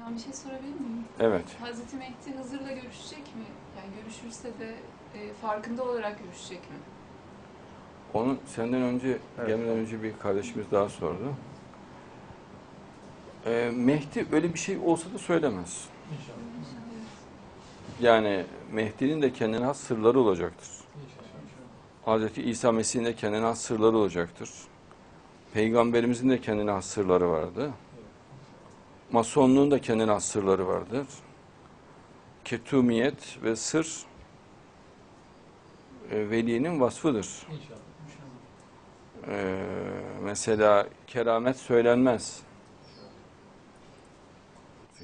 Hocam bir şey sorabilir miyim? Evet. Hazreti Mehdi Hızır'la görüşecek mi? Yani görüşürse de e, farkında olarak görüşecek mi? Onun senden önce, Evet. gelmeden önce bir kardeşimiz daha sordu. Ee, Mehdi öyle bir şey olsa da söylemez. İnşallah. Yani Mehdi'nin de kendine has sırları olacaktır. İnşallah. Hz. İsa Mesih'in de kendine has sırları olacaktır. Peygamberimizin de kendine has sırları vardı. Masonluğun da kendine has sırları vardır. Ketumiyet ve sır e, velinin vasfıdır. İnşallah. Ee, mesela keramet söylenmez.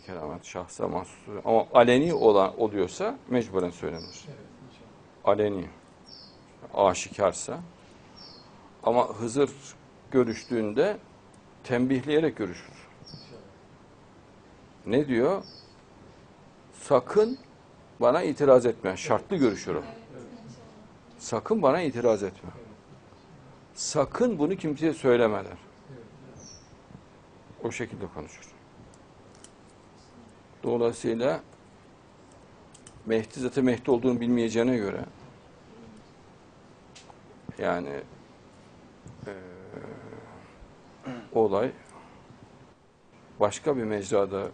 Keramet şahsa mahsus. Ama aleni olan oluyorsa mecburen söylenir. Evet. Aleni, aşikarsa. Ama Hızır görüştüğünde tembihleyerek görüşür. Ne diyor? Sakın bana itiraz etme. Şartlı görüşür. Sakın bana itiraz etme. Sakın bunu kimseye söyleme der. Evet. O şekilde konuşur. Dolayısıyla Mehdi zaten Mehdi olduğunu bilmeyeceğine göre yani eee, olay başka bir mecrada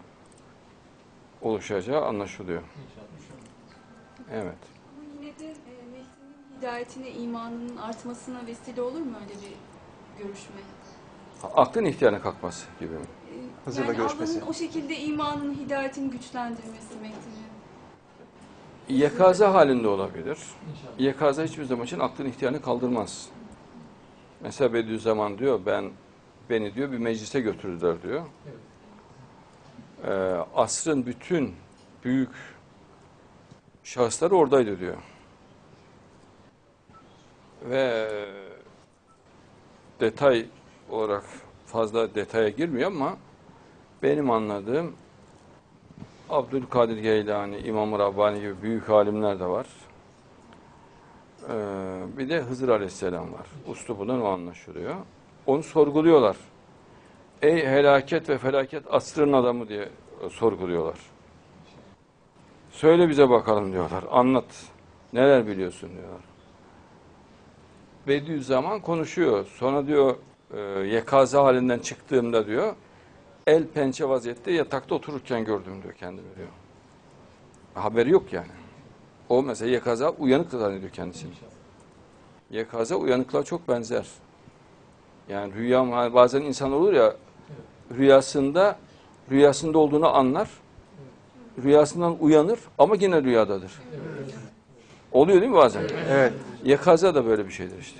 oluşacağı anlaşılıyor. İnşallah. İnşallah. Evet. Ama yine de e, Mehdi'nin hidayetine, imanının artmasına vesile olur mu öyle bir görüşme? Aklın ihtiyarına kalkması gibi mi? E, Hızır'la yani görüşmesi. Allah'ın o şekilde imanın, hidayetini güçlendirmesi Mehdi'nin. Yekaza halinde olabilir. İnşallah. Yekaza hiçbir zaman için aklın ihtiyarını kaldırmaz. Mesela Bediüzzaman diyor ben beni diyor bir meclise götürdüler diyor. Evet. Ee, asrın bütün büyük şahısları oradaydı diyor. Ve detay olarak fazla detaya girmiyor ama benim anladığım Abdülkadir Geylani, İmam-ı Rabbani gibi büyük alimler de var. Ee, bir de Hızır Aleyhisselam var. Uslubundan o anlaşılıyor. Onu sorguluyorlar. Ey helaket ve felaket asrın adamı diye sorguluyorlar. Söyle bize bakalım diyorlar. Anlat. Neler biliyorsun diyorlar. Bediüzzaman konuşuyor. Sonra diyor e, yekaza halinden çıktığımda diyor el pençe vaziyette yatakta otururken gördüm diyor kendimi diyor. Haberi yok yani. O mesela yekaza uyanık da zannediyor kendisini. Yekaza uyanıklığa çok benzer. Yani rüya bazen insan olur ya rüyasında rüyasında olduğunu anlar. Rüyasından uyanır ama yine rüyadadır. Evet. Oluyor değil mi bazen? Evet. Yekaza da böyle bir şeydir işte.